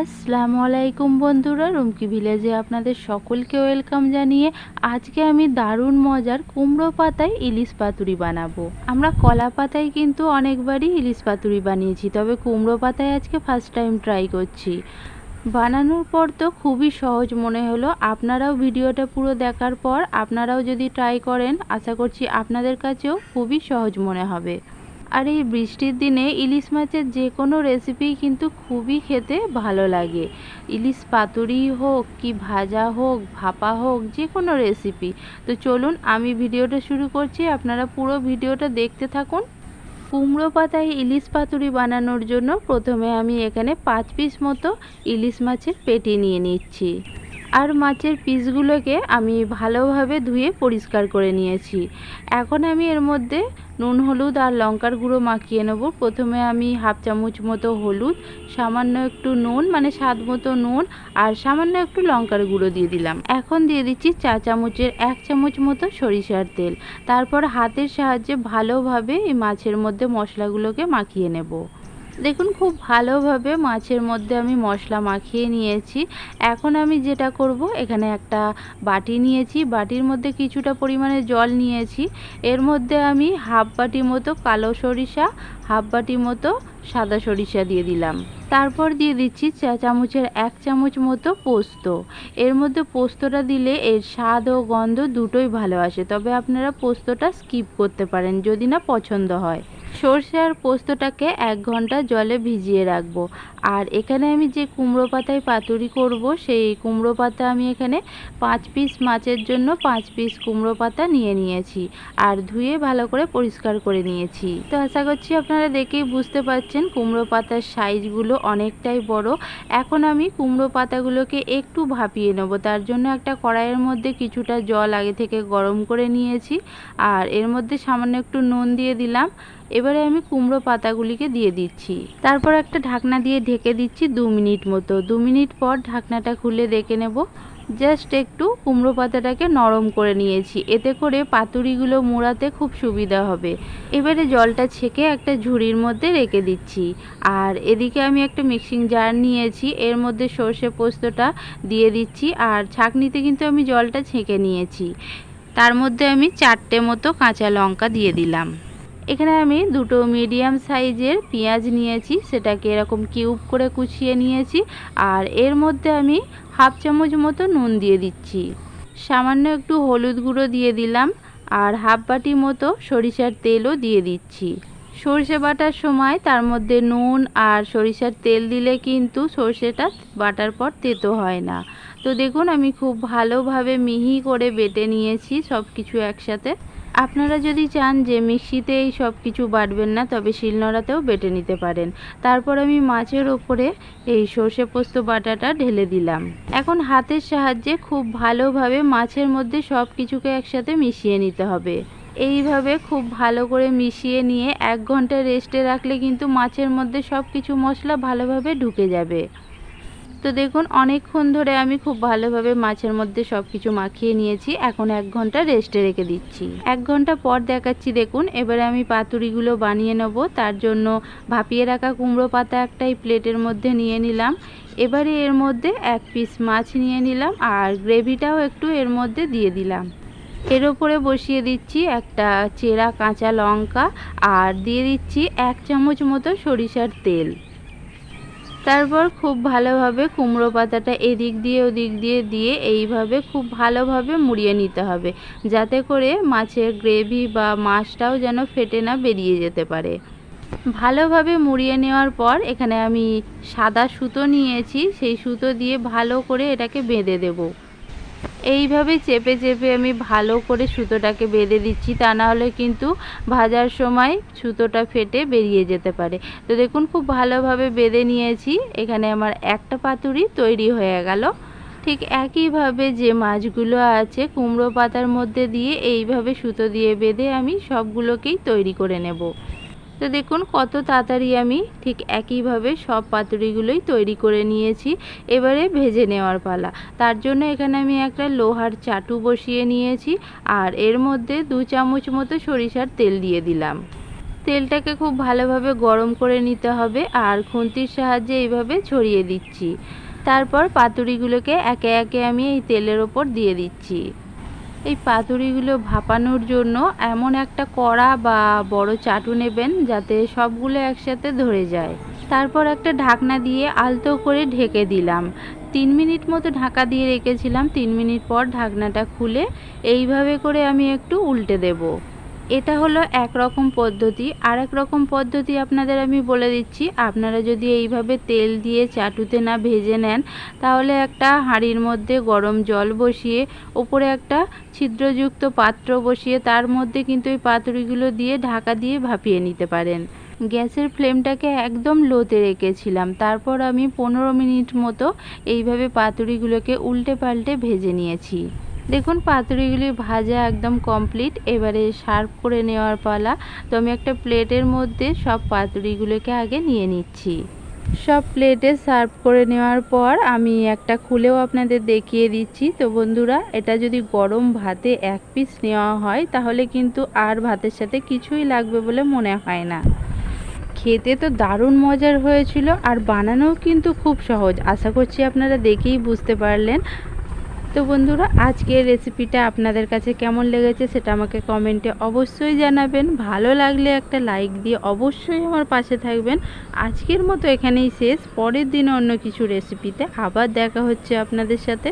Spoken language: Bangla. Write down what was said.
আসসালামু আলাইকুম বন্ধুরা, রুমকি ভিলেজে আপনাদের সকলকে ওয়েলকাম জানিয়ে আজকে আমি দারুণ মজার কুমড়ো পাতায় ইলিশ পাতুরি বানাবো। আমরা কলা পাতায় কিন্তু অনেকবারই ইলিশ পাতুরি বানিয়েছি, তবে কুমড়ো পাতায় আজকে ফার্স্ট টাইম ট্রাই করছি। বানানোর পর তো খুবই সহজ মনে হলো, আপনারাও ভিডিওটা পুরো দেখার পর আপনারাও যদি ট্রাই করেন, আশা করছি আপনাদের কাছেও খুবই সহজ মনে হবে। আর এই বৃষ্টির দিনে ইলিশ মাছের যে কোনো রেসিপি কিন্তু খুবই খেতে ভালো লাগে। ইলিশ পাতুরি হোক কি ভাজা হোক, ভাপা হোক, যে কোনো রেসিপি তো চলুন আমি ভিডিওটা শুরু করছি। আপনারা পুরো ভিডিওটা দেখতে থাকুন। কুমড়ো পাতায় ইলিশ পাতুরি বানানোর জন্য প্রথমে আমি এখানে পাঁচ পিস মতো ইলিশ মাছের পেটি নিয়ে নিচ্ছি। আর মাছের পিসগুলোকে আমি ভালোভাবে ধুয়ে পরিষ্কার করে নিয়েছি। এখন আমি এর মধ্যে নুন, হলুদ আর লঙ্কার গুঁড়ো মাখিয়ে নেব। প্রথমে আমি হাফ চামচ মতো হলুদ, সামান্য একটু নুন মানে স্বাদ মতো নুন আর সামান্য একটু লঙ্কার গুঁড়ো দিয়ে দিলাম। এখন দিয়ে দিচ্ছি চা চামচের এক চামচ মতো সরিষার তেল। তারপর হাতের সাহায্যে ভালোভাবে এই মাছের মধ্যে মশলাগুলোকে মাখিয়ে নেব। দেখুন, খুব ভালোভাবে মাছের মধ্যে আমি মশলা মাখিয়ে নিয়েছি। এখন আমি যেটা করব, এখানে একটা বাটি নিয়েছি। বাটির মধ্যে কিছুটা পরিমাণে জল নিয়েছি। এর মধ্যে আমি হাফ বাটি মতো কালো সরিষা, হাফ বাটি মতো সাদা সরিষা দিয়ে দিলাম। তারপর দিয়ে দিচ্ছি চা চামচের এক চামচ মতো পোস্ত। এর মধ্যে পোস্তটা দিলে এর স্বাদ ও গন্ধ দুটোই ভালো আসে। তবে আপনারা পোস্তটা স্কিপ করতে পারেন, যদি না পছন্দ হয়। সর্ষে আর পোস্তটাকে এক ঘণ্টা জলে ভিজিয়ে রাখব। আর এখানে আমি যে কুমড়ো পাতায় পাতুরি করব, সেই কুমড়ো পাতা আমি এখানে পাঁচ পিস মাছের জন্য পাঁচ পিস কুমড়ো পাতা নিয়ে নিয়েছি আর ধুয়ে ভালো করে পরিষ্কার করে নিয়েছি। তো আশা করছি আপনারা দেখেই বুঝতে পারছেন কুমড়ো পাতার সাইজগুলো অনেকটাই বড়। এখন আমি কুমড়ো পাতাগুলোকে একটু ভাপিয়ে নেব। তার জন্য একটা কড়াইয়ের মধ্যে কিছুটা জল আগে থেকে গরম করে নিয়েছি। আর এর মধ্যে সামান্য একটু নুন দিয়ে দিলাম। এবারে আমি কুমড়ো পাতাগুলিকে দিয়ে দিচ্ছি। তারপর একটা ঢাকনা দিয়ে ঢেকে দিচ্ছি দু মিনিট মতো। দু মিনিট পর ঢাকনাটা খুলে দেখে নেব। জাস্ট একটু কুমড়ো পাতাটাকে নরম করে নিয়েছি। এতে করে পাতুরিগুলো মোড়াতে খুব সুবিধা হবে। এবারে জলটা ছেঁকে একটা ঝুড়ির মধ্যে রেখে দিচ্ছি। আর এদিকে আমি একটা মিক্সিং জার নিয়েছি। এর মধ্যে সর্ষে পোস্তটা দিয়ে দিচ্ছি। আর ছাঁকনিতে কিন্তু আমি জলটা ছেঁকে নিয়েছি। তার মধ্যে আমি চারটে মতো কাঁচা লঙ্কা দিয়ে দিলাম। এখানে আমি দুটো মিডিয়াম সাইজের পেঁয়াজ নিয়েছি, সেটাকে এরকম কিউব করে কুচিয়ে নিয়েছি, আর এর মধ্যে আমি হাফ চামচ মতো নুন দিয়ে দিচ্ছি। সামান্য একটু হলুদ গুঁড়ো দিয়ে দিলাম, আর হাফ বাটি মতো সরিষার তেলও দিয়ে দিচ্ছি। সর্ষে বাটার সময় তার মধ্যে নুন আর সরিষার তেল দিলে কিন্তু সর্ষেটা বাটার পর তেতো হয় না। তো দেখুন, আমি খুব ভালোভাবে মিহি করে বেটে নিয়েছি সব কিছু একসাথে। আপনারা যদি চান যে মিক্সিতে এই সব কিছু বাটবেন না, তবে শিলনোড়াতেও বেটে নিতে পারেন। তারপর আমি মাছের ওপরে এই সর্ষে পোস্ত বাটাটা ঢেলে দিলাম। এখন হাতের সাহায্যে খুব ভালোভাবে মাছের মধ্যে সব কিছুকে একসাথে মিশিয়ে নিতে হবে। এইভাবে খুব ভালো করে মিশিয়ে নিয়ে এক ঘণ্টা রেস্টে রাখলে কিন্তু মাছের মধ্যে সব কিছু মশলা ভালোভাবে ঢুকে যাবে। তো দেখুন, অনেকক্ষণ ধরে আমি খুব ভালোভাবে মাছের মধ্যে সব কিছু মাখিয়ে নিয়েছি। এখন এক ঘণ্টা রেস্টে রেখে দিচ্ছি। এক ঘণ্টা পর দেখাচ্ছি, দেখুন, এবারে আমি পাতুরিগুলো বানিয়ে নেব। তার জন্য ভাপিয়ে রাখা কুমড়ো পাতা একটাই প্লেটের মধ্যে নিয়ে নিলাম। এবারে এর মধ্যে এক পিস মাছ নিয়ে নিলাম আর গ্রেভিটাও একটু এর মধ্যে দিয়ে দিলাম। এর ওপরে বসিয়ে দিচ্ছি একটা চেরা কাঁচা লঙ্কা আর দিয়ে দিচ্ছি এক চামচ মতো সরিষার তেল। তারপর খুব ভালোভাবে কুমড়ো পাতাটা এদিক দিয়ে ওদিক দিয়ে দিয়ে এইভাবে খুব ভালোভাবে মুড়িয়ে নিতে হবে, যাতে করে মাছের গ্রেভি বা মাছটাও যেন ফেটে না বেরিয়ে যেতে পারে। ভালোভাবে মুড়িয়ে নেওয়ার পর এখানে আমি সাদা সুতো নিয়েছি, সেই সুতো দিয়ে ভালো করে এটাকে বেঁধে দেবো। এইভাবে চেপে চেপে আমি ভালো করে সুতোটাকে বেঁধে দিচ্ছি, তা না হলে কিন্তু ভাজার সময় সুতোটা ফেটে বেরিয়ে যেতে পারে। তো দেখুন, খুব ভালোভাবে বেঁধে নিয়েছি। এখানে আমার একটা পাতুরি তৈরি হয়ে গেল। ঠিক একইভাবে যে মাছগুলো আছে কুমড়ো পাতার মধ্যে দিয়ে এইভাবে সুতো দিয়ে বেঁধে আমি সবগুলোকেই তৈরি করে নেব। তো দেখুন, কত তাড়াতাড়ি আমি ঠিক একইভাবে সব পাতুরিগুলোই তৈরি করে নিয়েছি। এবারে ভেজে নেওয়ার পালা। তার জন্য এখানে আমি একটা লোহার চাটু বসিয়ে নিয়েছি আর এর মধ্যে দু চামচ মতো সরিষার তেল দিয়ে দিলাম। তেলটাকে খুব ভালোভাবে গরম করে নিতে হবে আর খুন্তির সাহায্যে এইভাবে ছড়িয়ে দিচ্ছি। তারপর পাতুরিগুলোকে একে একে আমি এই তেলের ওপর দিয়ে দিচ্ছি। এই পাতুরিগুলো ভাপানোর জন্য এমন একটা কড়া বা বড় চাটু নেবেন যাতে সবগুলো একসাথে ধরে যায়। তারপর একটা ঢাকনা দিয়ে আলতো করে ঢেকে দিলাম। তিন মিনিট মতো ঢাকা দিয়ে রেখেছিলাম। তিন মিনিট পর ঢাকনাটা খুলে এইভাবে করে আমি একটু উল্টে দেব। এটা হলো এক রকম পদ্ধতি। আর এক রকম পদ্ধতি আপনাদের আমি বলে দিচ্ছি, আপনারা যদি এইভাবে তেল দিয়ে চাটুতে না ভেজে নেন, তাহলে একটা হাঁড়ির মধ্যে গরম জল বসিয়ে, ওপরে একটা ছিদ্রযুক্ত পাত্র বসিয়ে, তার মধ্যে কিন্তু এই পাতুরিগুলো দিয়ে ঢাকা দিয়ে ভাপিয়ে নিতে পারেন। গ্যাসের ফ্লেমটাকে একদম লোতে রেখেছিলাম। তারপর আমি পনেরো মিনিট মতো এইভাবে পাতুরিগুলোকে উল্টে পাল্টে ভেজে নিয়েছি। দেখুন, পাতুরিগুলি ভাজা একদম কমপ্লিট এবারে সার্ভ করে নেওয়ার পালা। তো আমি একটা প্লেটের মধ্যে সব পাতুরিগুলোকে আগে নিয়ে নিচ্ছি। সব প্লেটে সার্ভ করে নেওয়ার পর আমি একটা খুলেও আপনাদের দেখিয়ে দিচ্ছি। তো বন্ধুরা, এটা যদি গরম ভাতে এক পিস নেওয়া হয়, তাহলে কিন্তু আর ভাতের সাথে কিছুই লাগবে বলে মনে হয় না। খেতে তো দারুণ মজার হয়েছিল, আর বানানোও কিন্তু খুব সহজ। আশা করছি আপনারা দেখেই বুঝতে পারলেন। তো বন্ধুরা, আজকের রেসিপিটা আপনাদের কাছে কেমন লেগেছে সেটা আমাকে কমেন্টে অবশ্যই জানাবেন। ভালো লাগলে একটা লাইক দিয়ে অবশ্যই আমার পাশে থাকবেন। আজকের মতো এখানেই শেষ। পরের দিন অন্য কিছু রেসিপিতে আবার দেখা হচ্ছে আপনাদের সাথে।